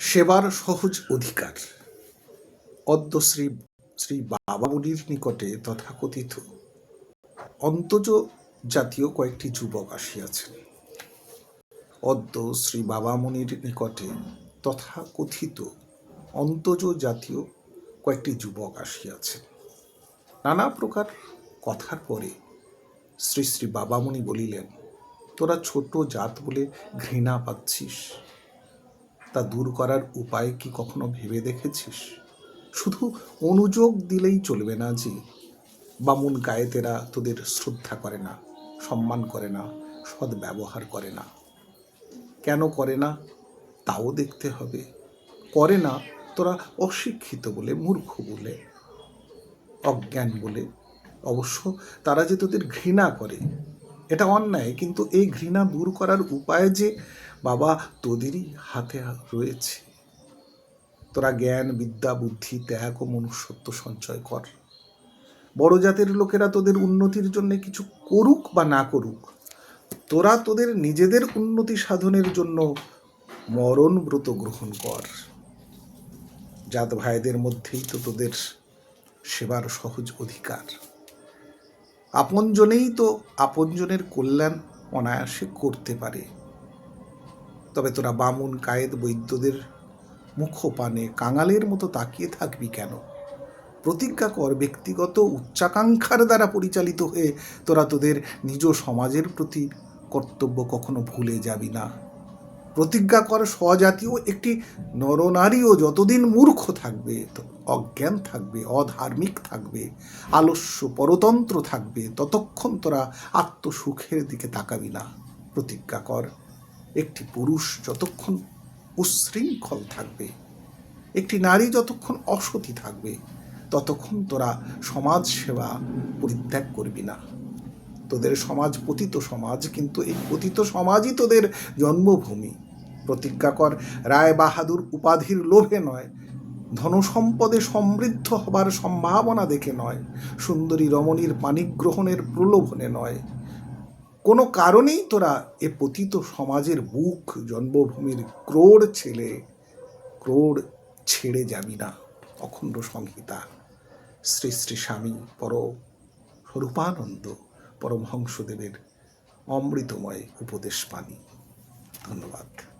সেবার সহজ অধিকার। অদ্য শ্রী বাবামুনির নিকটে তথাকথিত অন্তজ জাতীয় কয়েকটি যুবক আসিয়াছেন। অদ্য শ্রী বাবামুনির নিকটে তথাকথিত অন্তজ জাতীয় কয়েকটি যুবক আসিয়াছেন। নানা প্রকার কথার পরে শ্রী শ্রী বাবামুনি বলিলেন, তোরা ছোট জাত বলে ঘৃণা পাচ্ছিস। তা দূর করার উপায় কি কখনো ভেবে দেখেছিস? শুধু অনুযোগ দিলেই চলবে না যে, বামুন গায়েতেরা তোদের শ্রদ্ধা করে না, সম্মান করে না সদ ব্যবহার করে না। কেন করে না? তাও দেখতে হবে। করে না, তোরা অশিক্ষিত বলে, মূর্খ বলে, অজ্ঞান বলে। অবশ্য তারা যে তোদের ঘৃণা করে, এটা অন্যায়, কিন্তু এই ঘৃণা দূর করার উপায় যে বাবা, তোদেরই হাতে রয়েছে। তোরা জ্ঞান, বিদ্যা, বুদ্ধি, ত্যাগ ও মনুষ্যত্ব সঞ্চয় কর। বড় জাতের লোকেরা তোদের উন্নতির জন্য কিছু করুক বা না করুক, তোরা তোদের নিজেদের উন্নতি সাধনের জন্য মরণ ব্রত গ্রহণ কর। জাত ভাইদের মধ্যেই তো তোদের সেবার সহজ অধিকার। আপনজনেই তো আপনজনের কল্যাণ অনায়াসে করতে পারে। তবে তোরা বামুন, কায়েদ, বৈদ্যদের মুখপানে কাঙালের মতো তাকিয়ে থাকবি কেন? প্রতিজ্ঞা কর, ব্যক্তিগত উচ্চাকাঙ্ক্ষার দ্বারা পরিচালিত হয়ে তোরা তোদের নিজ সমাজের প্রতি কর্তব্য কখনো ভুলে যাবি না। প্রতিজ্ঞা কর, স্বজাতীয় একটি নরনারীও যতদিন মূর্খ থাকবে অজ্ঞান থাকবে, অধার্মিক থাকবে, আলস্য পরতন্ত্র থাকবে, ততক্ষণ তোরা আত্মসুখের দিকে তাকাবি না। প্রতিজ্ঞা কর। একটি পুরুষ যতক্ষণ উশৃঙ্খল থাকবে, একটি নারী যতক্ষণ অসতী থাকবে, ততক্ষণ তোরা সমাজ সেবা পরিত্যাগ করবি না। তোদের সমাজ পতিত সমাজ, কিন্তু এই পতিত সমাজই তোদের জন্মভূমি। প্রতিজ্ঞা কর, রায় বাহাদুর উপাধির লোভে নয়, ধনসম্পদে সমৃদ্ধ হবার সম্ভাবনা দেখে নয়, সুন্দরী রমণীর পানিগ্রহণের প্রলোভনে নয়। কোনো কারণেই তোরা এ পতিত সমাজের বুক জন্মভূমির ক্রোড় ছেলে, ক্রোড় ছেড়ে যাবি না, অখণ্ড সংহিতা। শ্রী শ্রী স্বামী পর স্বরূপানন্দ পরমহংসদেবের অমৃতময় উপদেশ পানি। ধন্যবাদ।